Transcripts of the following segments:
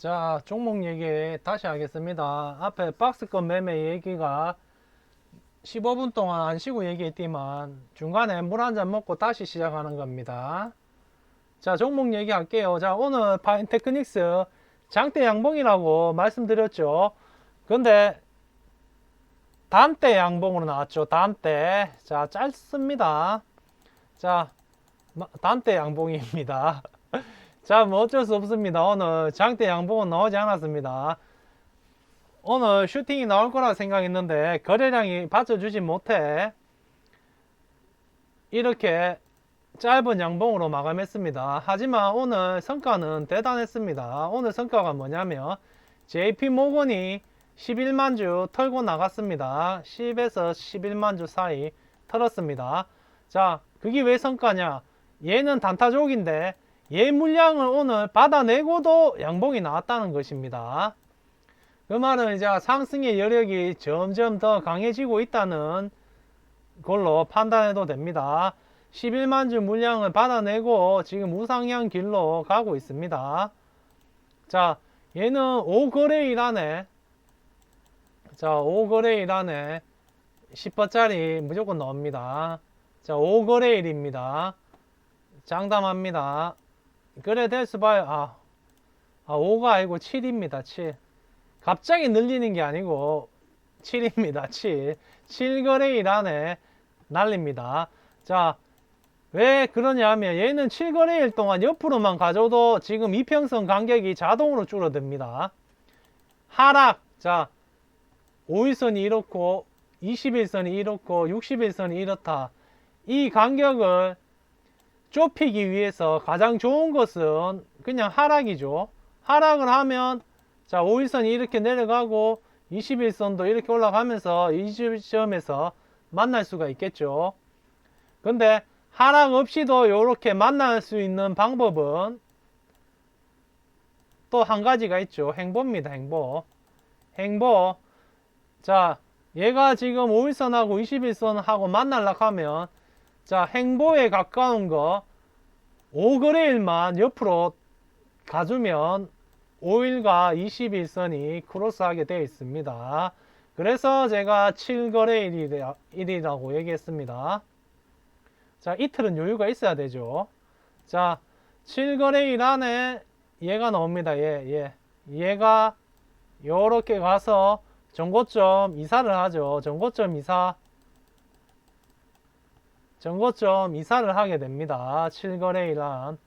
자, 종목 얘기 다시 하겠습니다. 앞에 박스권 매매 얘기가 15분 동안 안 쉬고 얘기했지만 중간에 물 한 잔 먹고 다시 시작하는 겁니다. 자, 종목 얘기할게요. 자, 오늘 파인테크닉스 장대 양봉이라고 말씀드렸죠. 근데 단대 양봉으로 나왔죠. 단대. 자, 짧습니다. 자, 마- 단대 양봉입니다. 자, 뭐 어쩔 수 없습니다. 오늘 장대 양봉은 나오지 않았습니다. 오늘 슈팅이 나올 거라 생각했는데 거래량이 받쳐주지 못해 이렇게 짧은 양봉으로 마감했습니다. 하지만 오늘 성과는 대단했습니다. 오늘 성과가 뭐냐면 JP 모건이 11만 주 털고 나갔습니다. 10에서 11만 주 사이 털었습니다. 자, 그게 왜 성과냐? 얘는 단타족인데 얘 물량을 오늘 받아내고도 양봉이 나왔다는 것입니다. 그 말은 이제 상승의 여력이 점점 더 강해지고 있다는 걸로 판단해도 됩니다. 11만 주 물량을 받아내고 지금 우상향 길로 가고 있습니다. 자, 얘는 5거래일 안에 자, 5거래일 안에 10%짜리 무조건 나옵니다. 자, 5거래일입니다. 장담합니다. 그래 될수 봐요. 아, 아 5가 아니고 7입니다. 7. 갑자기 늘리는 게 아니고 7입니다. 7. 7거래일 안에 날립니다. 자, 왜 그러냐 하면 얘는 7거래일 동안 옆으로만 가져도 지금 이평선 간격이 자동으로 줄어듭니다. 하락. 자, 5일선이 이렇고 21선이 이렇고 61선이 이렇다. 이 간격을 좁히기 위해서 가장 좋은 것은 그냥 하락이죠. 하락을 하면 자 5일선이 이렇게 내려가고 21선도 이렇게 올라가면서 이 지점에서 만날 수가 있겠죠. 근데 하락 없이도 이렇게 만날 수 있는 방법은 또 한 가지가 있죠. 행보입니다. 행보. 행보. 자, 얘가 지금 5일선하고 21선하고 만날락 하면 자, 행보에 가까운 거 5거래일만 옆으로 가주면 5일과 21선이 크로스하게 되어 있습니다. 그래서 제가 7거래일이라고 얘기했습니다. 자, 이틀은 여유가 있어야 되죠. 자, 7거래일 안에 얘가 나옵니다. 얘, 얘. 얘가 요렇게 가서 정고점 이사를 하죠. 정고점 이사. 정고점 이사를 하게 됩니다. 7거래일한.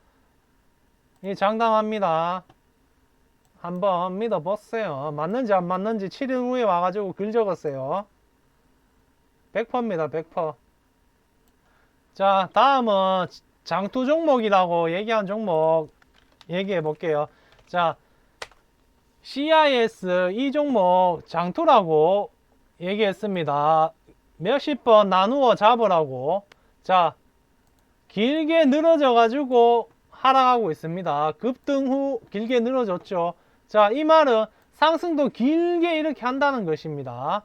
이 장담합니다. 한번 믿어보세요. 맞는지 안 맞는지 7일 후에 와가지고 글 적었어요. 100%입니다. 100%. 자, 다음은 장투 종목이라고 얘기한 종목 얘기해 볼게요. 자, CIS 이 종목 장투라고 얘기했습니다. 몇십 번 나누어 잡으라고. 자, 길게 늘어져 가지고 하락하고 있습니다. 급등 후 길게 늘어졌죠. 자, 이 말은 상승도 길게 이렇게 한다는 것입니다.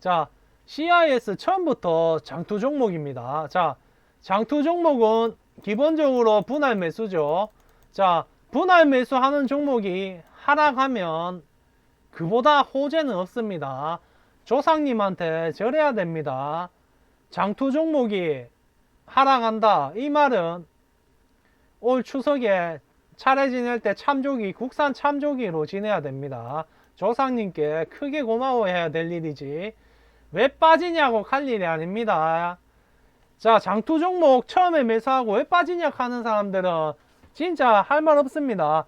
자, CIS 처음부터 장투 종목입니다. 자, 장투 종목은 기본적으로 분할 매수죠. 자, 분할 매수하는 종목이 하락하면 그보다 호재는 없습니다. 조상님한테 절해야 됩니다. 장투 종목이 하락한다. 이 말은 올 추석에 차례 지낼 때 참조기, 국산 참조기로 지내야 됩니다. 조상님께 크게 고마워해야 될 일이지. 왜 빠지냐고 할 일이 아닙니다. 자, 장투 종목 처음에 매수하고 왜 빠지냐 하는 사람들은 진짜 할 말 없습니다.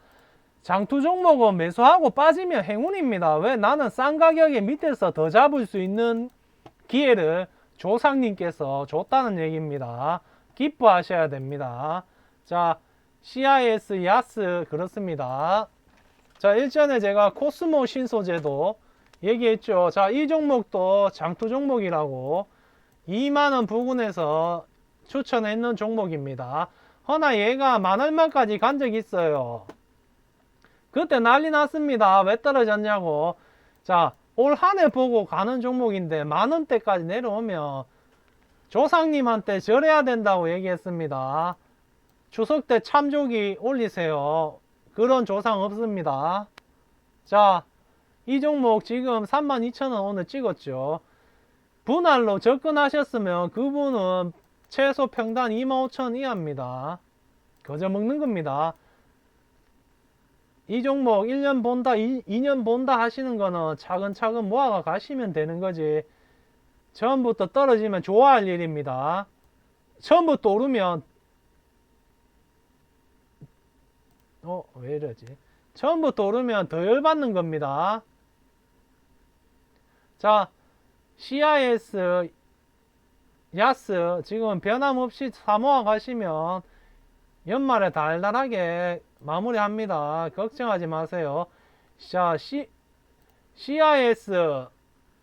장투 종목은 매수하고 빠지면 행운입니다. 왜 나는 싼 가격에 밑에서 더 잡을 수 있는 기회를 조상님께서 줬다는 얘기입니다. 기뻐하셔야 됩니다. 자, CIS, 야스 그렇습니다. 자, 일전에 제가 코스모 신소재도 얘기했죠. 자, 이 종목도 장투 종목이라고 2만원 부근에서 추천했는 종목입니다. 허나 얘가 만 얼마까지 간 적이 있어요. 그때 난리 났습니다. 왜 떨어졌냐고. 자, 올 한 해 보고 가는 종목인데 만 원대까지 내려오면 조상님한테 절해야 된다고 얘기했습니다. 추석 때 참조기 올리세요. 그런 조상 없습니다. 자, 이 종목 지금 32,000원 오늘 찍었죠. 분할로 접근하셨으면 그분은 최소 평단 25,000원 이하입니다. 거저 먹는 겁니다. 이 종목 1년 본다, 2, 년 본다 하시는 거는 차근차근 모아가 가시면 되는 거지. 처음부터 떨어지면 좋아할 일입니다. 처음부터 오르면 어, 왜 이러지? 처음부터 오르면 더 열받는 겁니다. 자, CIS, 야스, 지금 변함없이 사모아 가시면 연말에 달달하게 마무리합니다. 걱정하지 마세요. 자, C, CIS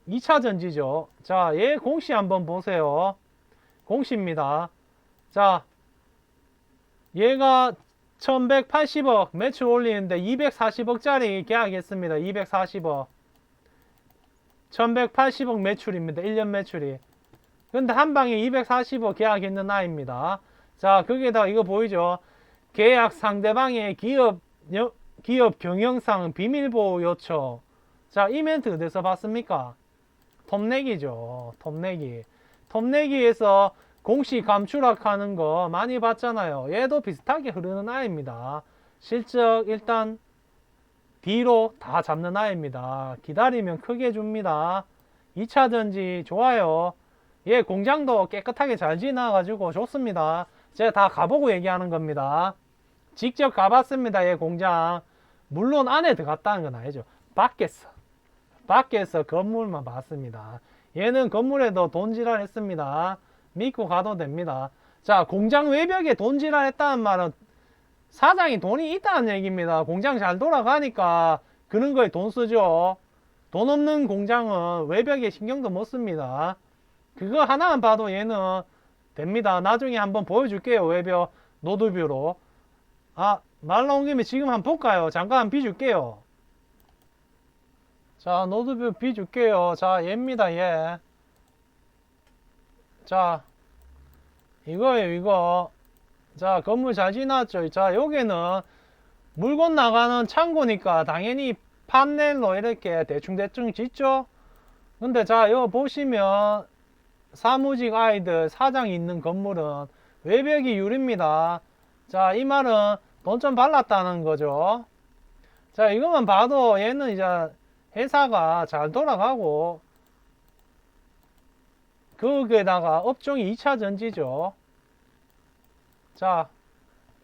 2차 전지죠. 자, 얘 공시 한번 보세요. 공시입니다. 자, 얘가 1180억 매출 올리는데 240억짜리 계약했습니다. 240억. 1180억 매출입니다. 1년 매출이. 근데 한 방에 240억 계약했는 아입니다. 자, 거기에다 이거 보이죠? 계약 상대방의 기업, 여- 기업 경영상 비밀보호 요청. 자, 이 멘트 어디서 봤습니까? 톱내기죠. 톱내기. 톱내기에서 공시 감추락하는 거 많이 봤잖아요. 얘도 비슷하게 흐르는 아이입니다. 실적 일단 뒤로 다 잡는 아이입니다. 기다리면 크게 줍니다. 2차 전지 좋아요. 얘 공장도 깨끗하게 잘 지나가지고 좋습니다. 제가 다 가보고 얘기하는 겁니다. 직접 가봤습니다. 얘 공장. 물론 안에 들어갔다는 건 아니죠. 밖에서. 밖에서 건물만 봤습니다. 얘는 건물에도 돈지랄 했습니다. 믿고 가도 됩니다. 자, 공장 외벽에 돈지랄 했다는 말은 사장이 돈이 있다는 얘기입니다. 공장 잘 돌아가니까 그런 거에 돈 쓰죠. 돈 없는 공장은 외벽에 신경도 못 씁니다. 그거 하나만 봐도 얘는 됩니다. 나중에 한번 보여줄게요. 외벽 노드뷰로. 아, 말 나온 김에 지금 한번 볼까요? 잠깐 비줄게요. 자, 노드뷰 비줄게요. 자, 얘입니다, 얘. 자, 이거예요, 이거. 자, 건물 잘 지났죠? 자, 여기는 물건 나가는 창고니까 당연히 판넬로 이렇게 대충대충 짓죠? 근데 자, 이거 보시면 사무직 아이들 사장 있는 건물은 외벽이 유리입니다. 자, 이 말은 돈 좀 발랐다는 거죠. 자, 이것만 봐도 얘는 이제 회사가 잘 돌아가고 거기에다가 업종이 2차 전지죠. 자,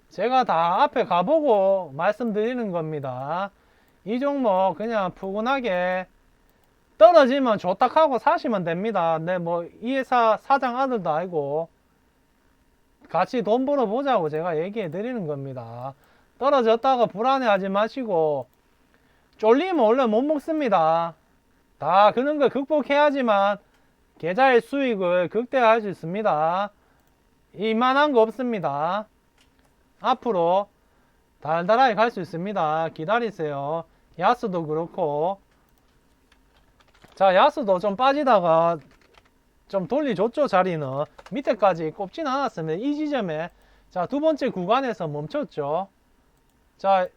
제가 다 앞에 가보고 말씀드리는 겁니다. 이 종목 그냥 푸근하게 떨어지면 좋다 하고 사시면 됩니다. 네, 뭐, 이 회사 사장 아들도 알고 같이 돈 벌어보자고 제가 얘기해 드리는 겁니다. 떨어졌다가 불안해하지 마시고 쫄리면 원래 못 먹습니다. 다 그런 걸 극복해야지만 계좌의 수익을 극대화할 수 있습니다. 이만한 거 없습니다. 앞으로 달달하게 갈 수 있습니다. 기다리세요. 야스도 그렇고. 자, 야스도 좀 빠지다가 좀 돌리줬죠, 자리는. 밑에까지 꼽진 않았습니다. 이 지점에. 자, 두 번째 구간에서 멈췄죠. 자,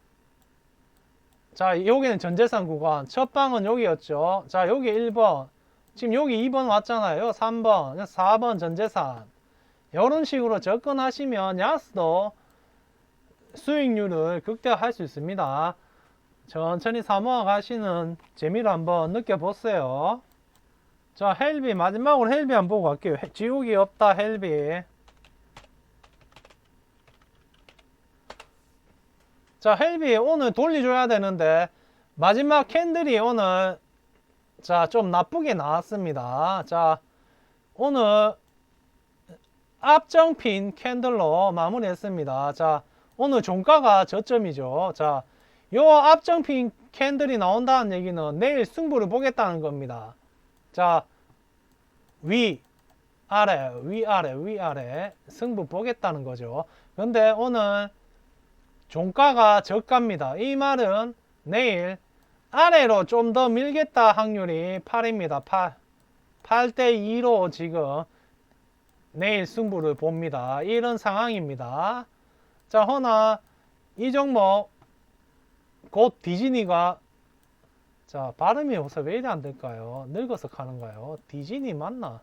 자, 여기는 전재산 구간. 첫 방은 여기였죠. 자, 여기 1번. 지금 여기 2번 왔잖아요. 3번, 4번 전재산. 이런 식으로 접근하시면 야스도 수익률을 극대화할 수 있습니다. 천천히 사모아 가시는 재미를 한번 느껴보세요. 자, 헬비 마지막으로 헬비 한번 보고 갈게요. 해- 지옥이 없다 헬비. 자, 헬비 오늘 돌려줘야 되는데 마지막 캔들이 오늘 자, 좀 나쁘게 나왔습니다. 자, 오늘 앞정핀 캔들로 마무리했습니다. 자, 오늘 종가가 저점이죠. 자, 요 앞정핀 캔들이 나온다는 얘기는 내일 승부를 보겠다는 겁니다. 자, 위, 아래, 위, 아래, 위, 아래 승부 보겠다는 거죠. 근데 오늘 종가가 저가입니다. 이 말은 내일 아래로 좀 더 밀겠다 확률이 8입니다. 8. 8대 2로 지금 내일 승부를 봅니다. 이런 상황입니다. 자, 허나 이 종목 곧 디즈니가 자 발음이 요새 왜 이리 안 될까요? 늙어서 가는가요? 디즈니 맞나?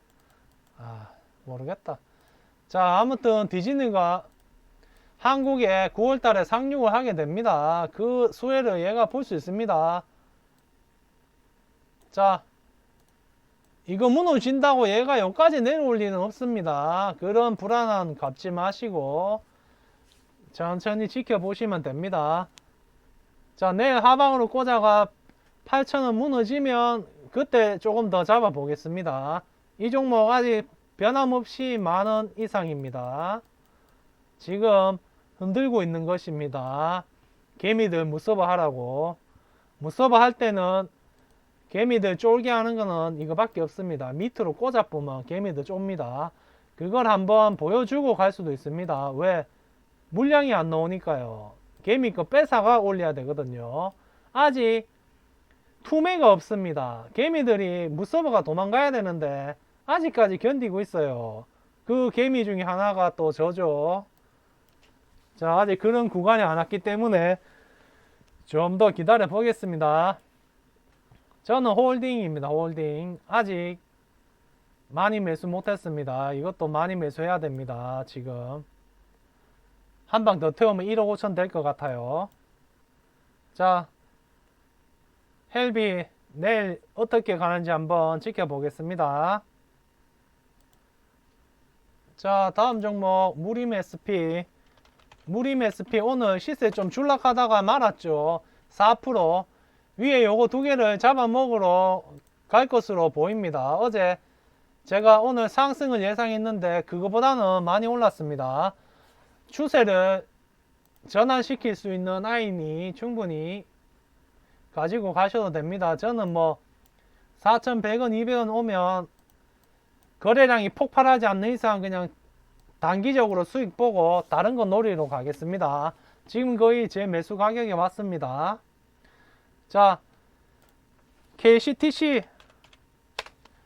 아 모르겠다. 자 아무튼 디즈니가 한국에 9월달에 상륙을 하게 됩니다. 그 수혜를 얘가 볼 수 있습니다. 자 이거 무너진다고 얘가 여기까지 내려올 리는 없습니다. 그런 불안한 갖지 마시고 천천히 지켜보시면 됩니다. 자, 내일 하방으로 꽂아가 8,000원 무너지면 그때 조금 더 잡아 보겠습니다. 이 종목 아직 변함없이 만원 이상입니다. 지금 흔들고 있는 것입니다. 개미들 무서버 하라고. 무서버 할 때는 개미들 쫄게 하는 거는 이거밖에 없습니다. 밑으로 꽂아 보면 개미들 좁니다. 그걸 한번 보여주고 갈 수도 있습니다. 왜? 물량이 안 나오니까요. 개미 거 뺏어가 올려야 되거든요. 아직 투매가 없습니다. 개미들이 무서버가 도망가야 되는데 아직까지 견디고 있어요. 그 개미 중에 하나가 또 저죠. 자, 아직 그런 구간이 안 왔기 때문에 좀 더 기다려 보겠습니다. 저는 홀딩입니다. 홀딩. 아직 많이 매수 못했습니다. 이것도 많이 매수해야 됩니다. 지금. 한 방 더 태우면 1억 5천 될 것 같아요. 자, 헬비 내일 어떻게 가는지 한번 지켜보겠습니다. 자, 다음 종목 무림 SP. 무림 SP 오늘 시세 좀 줄락하다가 말았죠. 4% 위에 요거 두 개를 잡아먹으러 갈 것으로 보입니다. 어제 제가 오늘 상승을 예상했는데 그거보다는 많이 올랐습니다. 추세를 전환시킬 수 있는 라인이 충분히 가지고 가셔도 됩니다. 저는 뭐 4,100원, 200원 오면 거래량이 폭발하지 않는 이상 그냥 단기적으로 수익 보고 다른 거 노리러 가겠습니다. 지금 거의 제 매수 가격에 왔습니다. 자, KCTC.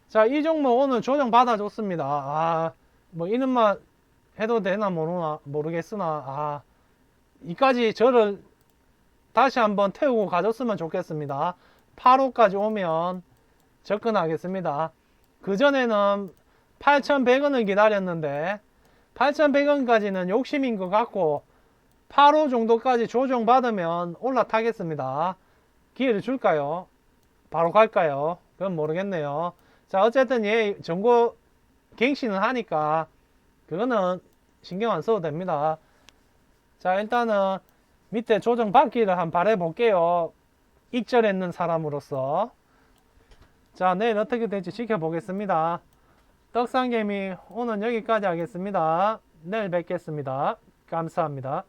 자, 이 종목 오늘 조정 받아줬습니다. 아, 뭐 이름만 해도 되나 모르나 모르겠으나 아 이까지 저를 다시 한번 태우고 가줬으면 좋겠습니다 8호까지 오면 접근하겠습니다 그 전에는 8,100원을 기다렸는데 8,100원까지는 욕심인 것 같고 8호 정도까지 조정 받으면 올라타겠습니다 기회를 줄까요? 바로 갈까요? 그건 모르겠네요 자 어쨌든 얘 정보 갱신은 하니까 그거는 신경 안 써도 됩니다. 자, 일단은 밑에 조정 받기를 한번 바래 볼게요. 익절했는 사람으로서. 자, 내일 어떻게 될지 지켜보겠습니다. 떡상개미 오늘 여기까지 하겠습니다. 내일 뵙겠습니다. 감사합니다.